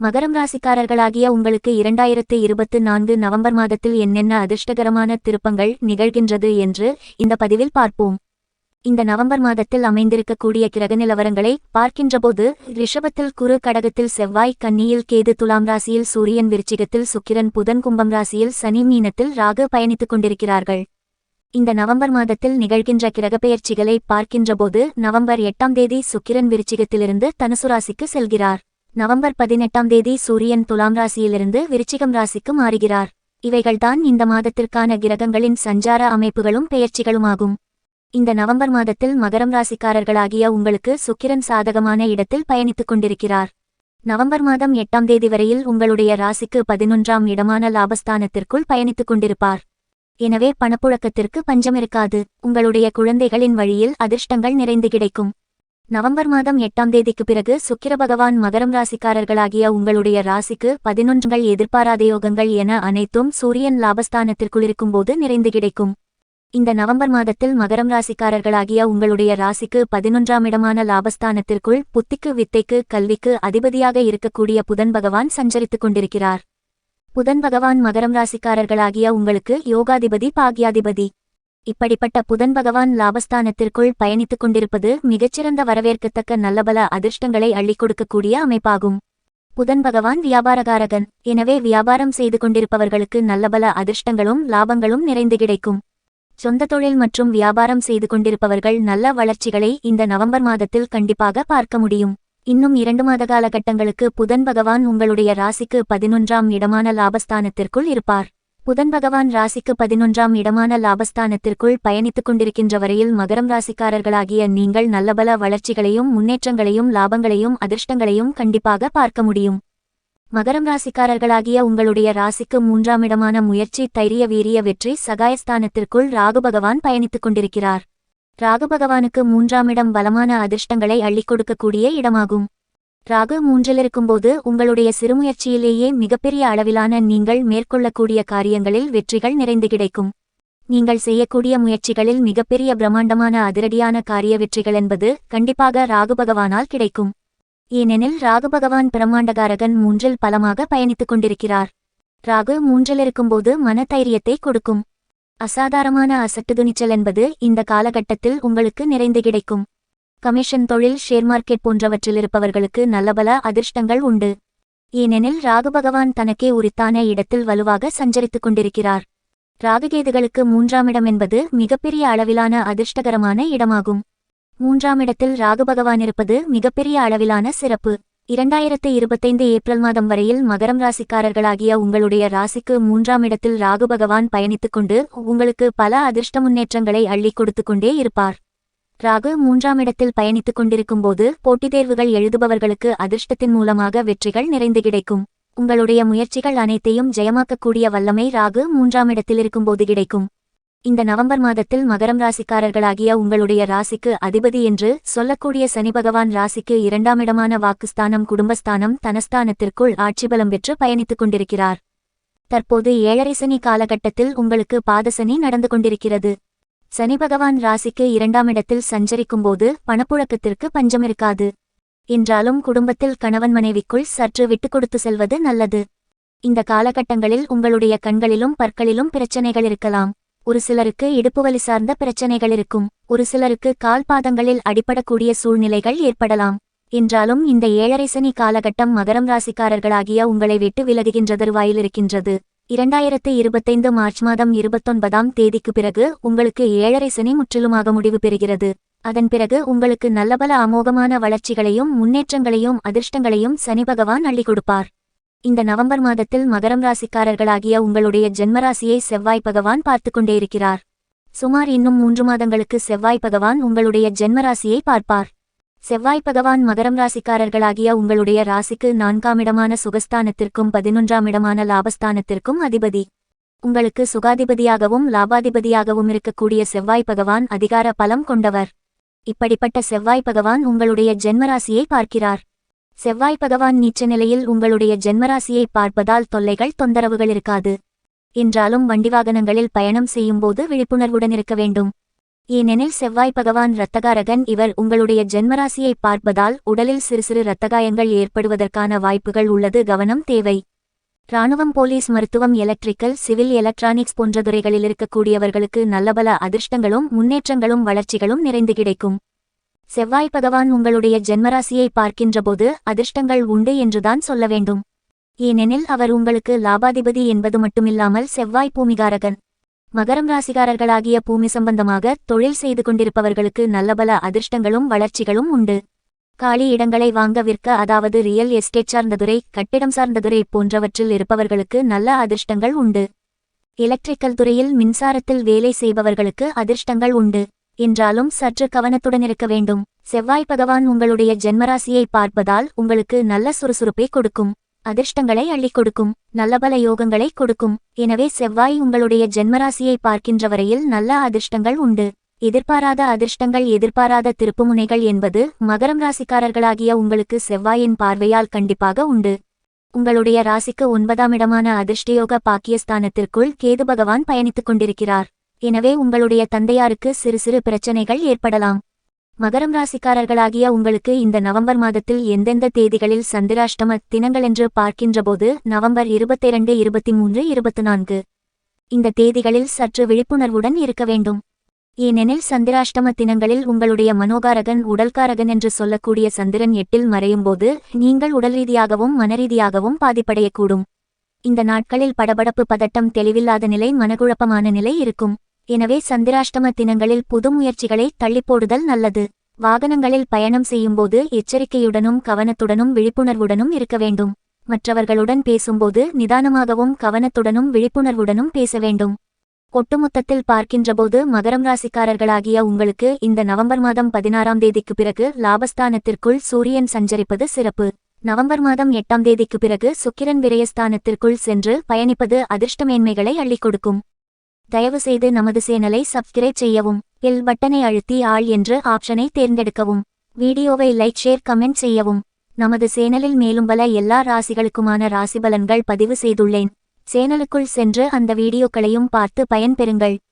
மகரம் ராசிக்காரர்களாகிய உங்களுக்கு இரண்டாயிரத்து இருபத்து நான்கு நவம்பர் மாதத்தில் என்னென்ன அதிர்ஷ்டகரமான திருப்பங்கள் நிகழ்கின்றது என்று இந்த பதிவில் பார்ப்போம். இந்த நவம்பர் மாதத்தில் அமைந்திருக்கக்கூடிய கிரக நிலவரங்களை பார்க்கின்றபோது ரிஷபத்தில் குரு கடகத்தில் செவ்வாய் கன்னியில் கேது துலாம் ராசியில் சூரியன் விருச்சிகத்தில் சுக்கிரன் புதன் கும்பம் ராசியில் சனி மீனத்தில் ராகு பயணித்துக் கொண்டிருக்கிறார்கள். இந்த நவம்பர் மாதத்தில் நிகழ்கின்ற கிரகப்பெயர்ச்சிகளை பார்க்கின்றபோது நவம்பர் எட்டாம் தேதி சுக்கிரன் விருச்சிகத்திலிருந்து தனுசுராசிக்கு செல்கிறார். நவம்பர் பதினெட்டாம் தேதி சூரியன் துலாம் ராசியிலிருந்து விருச்சிகம் ராசிக்கு மாறுகிறார். இவைகள்தான் இந்த மாதத்திற்கான கிரகங்களின் சஞ்சார அமைப்புகளும் பெயர்ச்சிகளுமாகும். இந்த நவம்பர் மாதத்தில் மகரம் ராசிக்காரர்களாகிய உங்களுக்கு சுக்கிரன் சாதகமான இடத்தில் பயணித்துக் கொண்டிருக்கிறார். நவம்பர் மாதம் எட்டாம் தேதி வரையில் உங்களுடைய ராசிக்கு பதினொன்றாம் இடமான லாபஸ்தானத்திற்குள் பயணித்துக் கொண்டிருப்பார். எனவே பணப்புழக்கத்திற்கு பஞ்சமிருக்காது. உங்களுடைய குழந்தைகளின் வழியில் அதிர்ஷ்டங்கள் நிறைந்து கிடைக்கும். நவம்பர் மாதம் எட்டாம் தேதிக்கு பிறகு சுக்கிர பகவான் மகரம் ராசிக்காரர்களாகிய உங்களுடைய ராசிக்கு பதினொன்றுகள் எதிர்பாராத யோகங்கள் என அனைத்தும் சூரியன் லாபஸ்தானத்திற்குள் இருக்கும்போது நிறைந்து கிடைக்கும். இந்த நவம்பர் மாதத்தில் மகரம் ராசிக்காரர்களாகிய உங்களுடைய ராசிக்கு பதினொன்றாம் இடமான லாபஸ்தானத்திற்குள் புத்திக்கு வித்தைக்கு கல்விக்கு அதிபதியாக இருக்கக்கூடிய புதன் பகவான் சஞ்சரித்துக் கொண்டிருக்கிறார். புதன் பகவான் மகரம் ராசிக்காரர்களாகிய உங்களுக்கு யோகாதிபதி பாக்யாதிபதி. இப்படிப்பட்ட புதன் பகவான் லாபஸ்தானத்திற்குள் பயணித்துக் கொண்டிருப்பது மிகச்சிறந்த வரவேற்கத்தக்க நல்லபல அதிர்ஷ்டங்களை அள்ளிக் கொடுக்கக்கூடிய அமைப்பாகும். புதன் பகவான் வியாபாரகாரகன். எனவே வியாபாரம் செய்து கொண்டிருப்பவர்களுக்கு நல்லபல அதிர்ஷ்டங்களும் லாபங்களும் நிறைந்து கிடைக்கும். சொந்த தொழில் மற்றும் வியாபாரம் செய்து கொண்டிருப்பவர்கள் நல்ல வளர்ச்சிகளை இந்த நவம்பர் மாதத்தில் கண்டிப்பாக பார்க்க முடியும். இன்னும் இரண்டு மாத காலகட்டங்களுக்கு புதன் பகவான் உங்களுடைய ராசிக்கு பதினொன்றாம் இடமான லாபஸ்தானத்திற்குள் இருப்பார். புதன் பகவான் ராசிக்கு பதினொன்றாம் இடமான லாபஸ்தானத்திற்குள் பயணித்துக் கொண்டிருக்கின்ற வரையில் மகரம் ராசிக்காரர்களாகிய நீங்கள் நல்லபல வளர்ச்சிகளையும் முன்னேற்றங்களையும் லாபங்களையும் அதிர்ஷ்டங்களையும் கண்டிப்பாக பார்க்க முடியும். மகரம் ராசிக்காரர்களாகிய உங்களுடைய ராசிக்கு மூன்றாம் இடமான முயற்சி தைரிய வீரிய வெற்றி சகாயஸ்தானத்திற்குள் ராகு பகவான் பயணித்துக் கொண்டிருக்கிறார். ராகு பகவானுக்கு மூன்றாம் இடம் பலமான அதிர்ஷ்டங்களை அள்ளிக் கொடுக்கக்கூடிய இடமாகும். ராகு மூன்றிலிருக்கும்போது உங்களுடைய சிறுமுயற்சியிலேயே மிகப்பெரிய அளவிலான நீங்கள் மேற்கொள்ளக்கூடிய காரியங்களில் வெற்றிகள் நிறைந்து கிடைக்கும். நீங்கள் செய்யக்கூடிய முயற்சிகளில் மிகப்பெரிய பிரம்மாண்டமான அதிரடியான காரிய வெற்றிகள் என்பது கண்டிப்பாக ராகு பகவானால் கிடைக்கும். ஏனெனில் ராகு பகவான் பிரம்மாண்டகாரகன் மூன்றில் பலமாக பயணித்துக் கொண்டிருக்கிறார். ராகு மூன்றில் இருக்கும்போது மனதைரியத்தை கொடுக்கும். அசாதாரணமான அசட்டு துணிச்சல் என்பது இந்த காலகட்டத்தில் உங்களுக்கு நிறைந்து கிடைக்கும். கமிஷன் தொழில் ஷேர் மார்க்கெட் போன்றவற்றில் இருப்பவர்களுக்கு நல்லபல அதிர்ஷ்டங்கள் உண்டு. ஏனெனில் ராகு பகவான் தனக்கே உரித்தான இடத்தில் வலுவாக சஞ்சரித்துக் கொண்டிருக்கிறார். ராகுகேதுகளுக்கு மூன்றாம் இடம் என்பது மிகப்பெரிய அளவிலான அதிர்ஷ்டகரமான இடமாகும். மூன்றாம் இடத்தில் ராகு பகவான் இருப்பது மிகப்பெரிய அளவிலான சிறப்பு. இரண்டாயிரத்து இருபத்தைந்து ஏப்ரல் மாதம் வரையில் மகரம் ராசிக்காரர்களாகிய உங்களுடைய ராசிக்கு மூன்றாம் இடத்தில் ராகு பகவான் பயணித்துக் கொண்டு உங்களுக்கு பல அதிர்ஷ்ட முன்னேற்றங்களை அள்ளிக் கொடுத்துக் கொண்டே இருப்பார். ராகு மூன்றாம் இடத்தில் பயணித்துக் கொண்டிருக்கும்போது போட்டித் தேர்வுகள் எழுதுபவர்களுக்கு அதிர்ஷ்டத்தின் மூலமாக வெற்றிகள் நிறைந்து கிடைக்கும். உங்களுடைய முயற்சிகள் அனைத்தையும் ஜெயமாக்கக்கூடிய வல்லமை ராகு மூன்றாம் இடத்தில் இருக்கும்போது கிடைக்கும். இந்த நவம்பர் மாதத்தில் மகரம் ராசிக்காரர்களாகிய உங்களுடைய ராசிக்கு அதிபதி என்று சொல்லக்கூடிய சனி பகவான் ராசிக்கு இரண்டாம் இடமான வாக்குஸ்தானம் குடும்பஸ்தானம் தனஸ்தானத்திற்குள் ஆட்சிபலம் பெற்று பயணித்துக் கொண்டிருக்கிறார். தற்போது ஏழரை சனி காலகட்டத்தில் உங்களுக்கு பாதசனி நடந்து கொண்டிருக்கிறது. சனி பகவான் ராசிக்கு இரண்டாம் இடத்தில் சஞ்சரிக்கும்போது பணப்புழக்கத்திற்கு பஞ்சமிருக்காது என்றாலும் குடும்பத்தில் கணவன் மனைவிக்குள் சற்று விட்டுக் கொடுத்து செல்வது நல்லது. இந்த காலகட்டங்களில் உங்களுடைய கண்களிலும் பற்களிலும் பிரச்சனைகள் இருக்கலாம். ஒரு சிலருக்கு இடுப்பு வலி சார்ந்த பிரச்சனைகள் இருக்கும். ஒரு சிலருக்கு கால் பாதங்களில் அடிபடக்கூடிய சூழ்நிலைகள் ஏற்படலாம். என்றாலும் இந்த ஏழரை சனி காலகட்டம் மகரம் ராசிக்காரர்களாகிய உங்களை விட்டு விலகுகின்ற தருவாயில் இருக்கின்றது. இரண்டாயிரத்து இருபத்தைந்து மார்ச் மாதம் இருபத்தொன்பதாம் தேதிக்கு பிறகு உங்களுக்கு ஏழரை சனி முற்றிலுமாக முடிவு பெறுகிறது. அதன் பிறகு உங்களுக்கு நல்லபல அமோகமான வளர்ச்சிகளையும் முன்னேற்றங்களையும் அதிர்ஷ்டங்களையும் சனி பகவான் அள்ளி கொடுப்பார். இந்த நவம்பர் மாதத்தில் மகரம் ராசிக்காரர்களாகிய உங்களுடைய ஜென்மராசியை செவ்வாய் பகவான் பார்த்து கொண்டே இருக்கிறார். சுமார் இன்னும் மூன்று மாதங்களுக்கு செவ்வாய் பகவான் உங்களுடைய ஜென்மராசியை பார்ப்பார். செவ்வாய் பகவான் மகரம் ராசிக்காரர்களாகிய உங்களுடைய ராசிக்கு நான்காம் இடமான சுகஸ்தானத்திற்கும் பதினொன்றாம் இடமான லாபஸ்தானத்திற்கும் அதிபதி. உங்களுக்கு சுகாதிபதியாகவும் லாபாதிபதியாகவும் இருக்கக்கூடிய செவ்வாய் பகவான் அதிகார பலம் கொண்டவர். இப்படிப்பட்ட செவ்வாய் பகவான் உங்களுடைய ஜென்மராசியை பார்க்கிறார். செவ்வாய் பகவான் நீச்ச நிலையில் உங்களுடைய ஜென்மராசியை பார்ப்பதால் தொல்லைகள் தொந்தரவுகள் இருக்காது. என்றாலும் வண்டி வாகனங்களில் பயணம் செய்யும்போது விழிப்புணர்வுடன் இருக்க வேண்டும். ஏனெனில் செவ்வாய் பகவான் இரத்தகாரகன் இவர் உங்களுடைய ஜென்மராசியை பார்ப்பதால் உடலில் சிறு சிறு இரத்தகாயங்கள் ஏற்படுவதற்கான வாய்ப்புகள் உள்ளது கவனம் தேவை. ராணுவம் போலீஸ் மருத்துவம் எலக்ட்ரிக்கல் சிவில் எலக்ட்ரானிக்ஸ் போன்ற துறைகளில் இருக்கக்கூடியவர்களுக்கு நல்லபல அதிர்ஷ்டங்களும் முன்னேற்றங்களும் வளர்ச்சிகளும் நிறைந்து கிடைக்கும். செவ்வாய் பகவான் உங்களுடைய ஜென்மராசியை பார்க்கின்றபோது அதிர்ஷ்டங்கள் உண்டு என்றுதான் சொல்ல வேண்டும். ஏனெனில் அவர் உங்களுக்கு லாபாதிபதி என்பது மட்டுமில்லாமல் செவ்வாய் பூமிகாரகன். மகரம் ராசிகாரர்களாகிய பூமி சம்பந்தமாக தொழில் செய்து கொண்டிருப்பவர்களுக்கு நல்லபல அதிர்ஷ்டங்களும் வளர்ச்சிகளும் உண்டு. காலி இடங்களை வாங்க விற்க அதாவது ரியல் எஸ்டேட் சார்ந்ததுரை கட்டிடம் சார்ந்ததுரை போன்றவற்றில் இருப்பவர்களுக்கு நல்ல அதிர்ஷ்டங்கள் உண்டு. எலக்ட்ரிக்கல் துறையில் மின்சாரத்தில் வேலை செய்பவர்களுக்கு அதிர்ஷ்டங்கள் உண்டு. என்றாலும் சற்று கவனத்துடன் இருக்க வேண்டும். செவ்வாய் பகவான் உங்களுடைய ஜென்மராசியை பார்ப்பதால் உங்களுக்கு நல்ல சுறுசுறுப்பை கொடுக்கும். அதிர்ஷ்டங்களை அள்ளிக் கொடுக்கும் நல்லபல யோகங்களை கொடுக்கும். எனவே செவ்வாய் உங்களுடைய ஜென்மராசியை பார்க்கின்ற வரையில் நல்ல அதிர்ஷ்டங்கள் உண்டு. எதிர்பாராத அதிர்ஷ்டங்கள் எதிர்பாராத திருப்புமுனைகள் என்பது மகரம் ராசிக்காரர்களாகிய உங்களுக்கு செவ்வாயின் பார்வையால் கண்டிப்பாக உண்டு. உங்களுடைய ராசிக்கு ஒன்பதாம் இடமான அதிர்ஷ்டயோக பாக்கியஸ்தானத்திற்குள் கேது பகவான் பயணித்துக் கொண்டிருக்கிறார். எனவே உங்களுடைய தந்தையாருக்கு சிறு சிறு பிரச்சனைகள் ஏற்படலாம். மகரம் ராசிக்காரர்களாகிய உங்களுக்கு இந்த நவம்பர் மாதத்தில் எந்தெந்த தேதிகளில் சந்திராஷ்டம தினங்களென்று பார்க்கின்றபோது நவம்பர் இருபத்திரண்டு இருபத்தி மூன்று இருபத்தி நான்கு இந்த தேதிகளில் சற்று விழிப்புணர்வுடன் இருக்க வேண்டும். ஏனெனில் சந்திராஷ்டம தினங்களில் உங்களுடைய மனோகாரகன் உடல்காரகன் என்று சொல்லக்கூடிய சந்திரன் எட்டில் மறையும்போது நீங்கள் உடல் ரீதியாகவும் மனரீதியாகவும் பாதிப்படையக்கூடும். இந்த நாட்களில் படபடப்பு பதட்டம் தெளிவில்லாத நிலை மனக்குழப்பமான நிலை இருக்கும். எனவே சந்திராஷ்டம தினங்களில் புது முயற்சிகளை தள்ளிப்போடுதல் நல்லது. வாகனங்களில் பயணம் செய்யும்போது எச்சரிக்கையுடனும் கவனத்துடனும் விழிப்புணர்வுடனும் இருக்க வேண்டும். மற்றவர்களுடன் பேசும்போது நிதானமாகவும் கவனத்துடனும் விழிப்புணர்வுடனும் பேச வேண்டும். ஒட்டுமொத்தத்தில் பார்க்கின்றபோது மகரம் ராசிக்காரர்களாகிய உங்களுக்கு இந்த நவம்பர் மாதம் பதினாறாம் தேதிக்கு பிறகு லாபஸ்தானத்திற்குள் சூரியன் சஞ்சரிப்பது சிறப்பு. நவம்பர் மாதம் எட்டாம் தேதிக்கு பிறகு சுக்கிரன் விரயஸ்தானத்திற்குள் சென்று பயணிப்பது அதிர்ஷ்டமேன்மைகளை அள்ளிக் கொடுக்கும். தயவுசெய்து நமது சேனலை சப்ஸ்கிரைப் செய்யவும் பெல் பட்டனை அழுத்தி ஆள் என்று ஆப்ஷனை தேர்ந்தெடுக்கவும். வீடியோவை லைக் ஷேர் கமெண்ட் செய்யவும். நமது சேனலில் மேலும் பல எல்லா ராசிகளுக்குமான ராசிபலன்கள் பதிவு செய்துள்ளேன். சேனலுக்குள் சென்று அந்த வீடியோக்களையும் பார்த்து பயன்பெறுங்கள்.